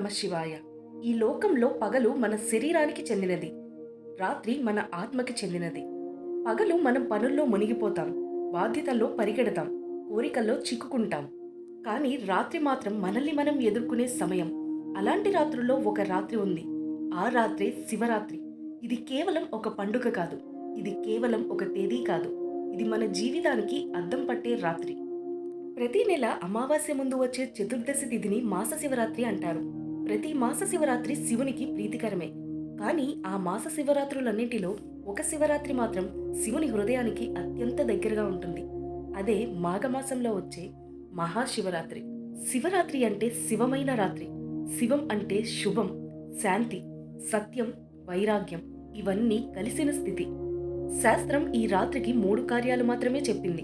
నమ శివాయ. ఈ లోకంలో పగలు మన శరీరానికి చెందినది. రాత్రి మన ఆత్మకి చెందినది. పగలు మనం పనుల్లో మునిగిపోతాం. బాధ్యతల్లో పరిగెడతాం. కోరికల్లో చిక్కుకుంటాం. కానీ రాత్రి మాత్రం మనల్ని మనం ఎదుర్కొనే సమయం. అలాంటి రాత్రుల్లో ఒక రాత్రి ఉంది. ఆ రాత్రే శివరాత్రి. ఇది కేవలం ఒక పండుగ కాదు. ఇది కేవలం ఒక తేదీ కాదు. ఇది మన జీవితానికి అద్దం పట్టే రాత్రి. ప్రతి నెల అమావాస్య ముందు వచ్చే చతుర్దశి తిథిని మాస శివరాత్రి అంటారు. ప్రతి మాస శివరాత్రి శివునికి ప్రీతికరమే. కానీ ఆ మాస శివరాత్రులన్నింటిలో ఒక శివరాత్రి మాత్రం శివుని హృదయానికి అత్యంత దగ్గరగా ఉంటుంది. అదే మాఘమాసంలో వచ్చే మహాశివరాత్రి. శివరాత్రి అంటే శివమైన రాత్రి. శివం అంటే శుభం శాంతి సత్యం వైరాగ్యం ఇవన్నీ కలిసిన స్థితి. శాస్త్రం ఈ రాత్రికి మూడు కార్యాలు మాత్రమే చెప్పింది.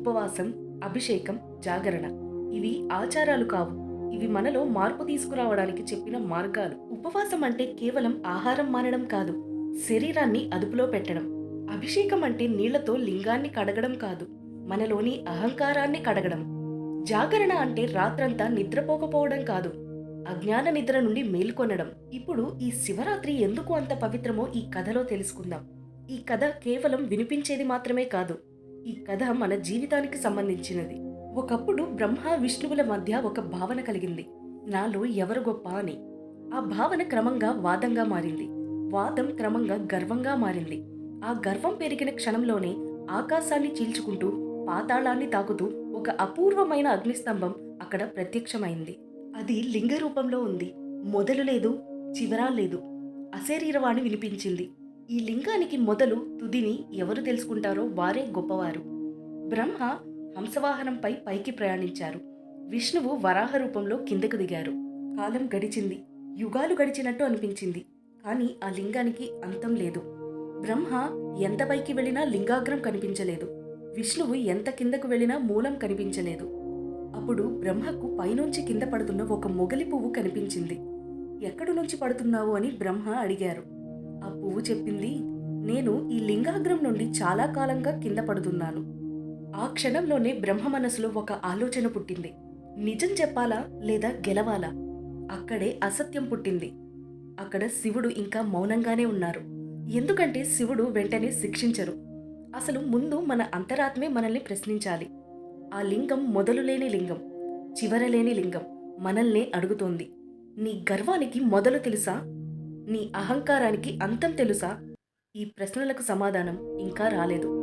ఉపవాసం అభిషేకం జాగరణ. ఇవి ఆచారాలు కావు. ఇవి మనలో మార్పు తీసుకురావడానికి చెప్పిన మార్గాలు. ఉపవాసం అంటే కేవలం ఆహారం మానడం కాదు శరీరాన్ని అదుపులో పెట్టడం. అభిషేకం అంటే నీళ్ళతో లింగాన్ని కడగడం కాదు మనలోని అహంకారాన్ని కడగడం. జాగరణ అంటే రాత్రంతా నిద్రపోకపోవడం కాదు అజ్ఞాన నిద్ర నుండి మేల్కొనడం. ఇప్పుడు ఈ శివరాత్రి ఎందుకు అంత పవిత్రమో ఈ కథలో తెలుసుకుందాం. ఈ కథ కేవలం వినిపించేది మాత్రమే కాదు ఈ కథ మన జీవితానికి సంబంధించినది. ఒకప్పుడు బ్రహ్మ విష్ణువుల మధ్య ఒక భావన కలిగింది. నాలో ఎవరు గొప్ప అని. ఆ భావన క్రమంగా వాదంగా మారింది. వాదం క్రమంగా గర్వంగా మారింది. ఆ గర్వం పెరిగిన క్షణంలోనే ఆకాశాన్ని చీల్చుకుంటూ పాతాళాన్ని తాకుతూ ఒక అపూర్వమైన అగ్నిస్తంభం అక్కడ ప్రత్యక్షమైంది. అది లింగ రూపంలో ఉంది. మొదలు లేదు చివరా లేదు. అశరీరవాణి వినిపించింది. ఈ లింగానికి మొదలు తుదిని ఎవరు తెలుసుకుంటారో వారే గొప్పవారు. బ్రహ్మ హంసవాహనంపై పైకి ప్రయాణించారు. విష్ణువు వరాహ రూపంలో కిందకు దిగారు. కాలం గడిచింది. యుగాలు గడిచినట్టు అనిపించింది. కానీ ఆ లింగానికి అంతం లేదు. బ్రహ్మ ఎంత పైకి వెళ్ళినా లింగాగ్రం కనిపించలేదు. విష్ణువు ఎంత కిందకు వెళ్ళినా మూలం కనిపించలేదు. అప్పుడు బ్రహ్మకు పైనుంచి కింద పడుతున్న ఒక మొగలి పువ్వు కనిపించింది. ఎక్కడి నుంచి పడుతున్నావు అని బ్రహ్మ అడిగారు. ఆ పువ్వు చెప్పింది నేను ఈ లింగాగ్రం నుండి చాలా కాలంగా కింద పడుతున్నాను. ఆ క్షణంలోనే బ్రహ్మ మనసులో ఒక ఆలోచన పుట్టింది. నిజం చెప్పాలా లేదా గెలవాలా? అక్కడే అసత్యం పుట్టింది. అక్కడ శివుడు ఇంకా మౌనంగానే ఉన్నారు. ఎందుకంటే శివుడు వెంటనే శిక్షించరు. అసలు ముందు మన అంతరాత్మే మనల్ని ప్రశ్నించాలి. ఆ లింగం మొదలు లేని లింగం చివరలేని లింగం మనల్నే అడుగుతోంది. నీ గర్వానికి మొదలు తెలుసా? నీ అహంకారానికి అంతం తెలుసా? ఈ ప్రశ్నలకు సమాధానం ఇంకా రాలేదు.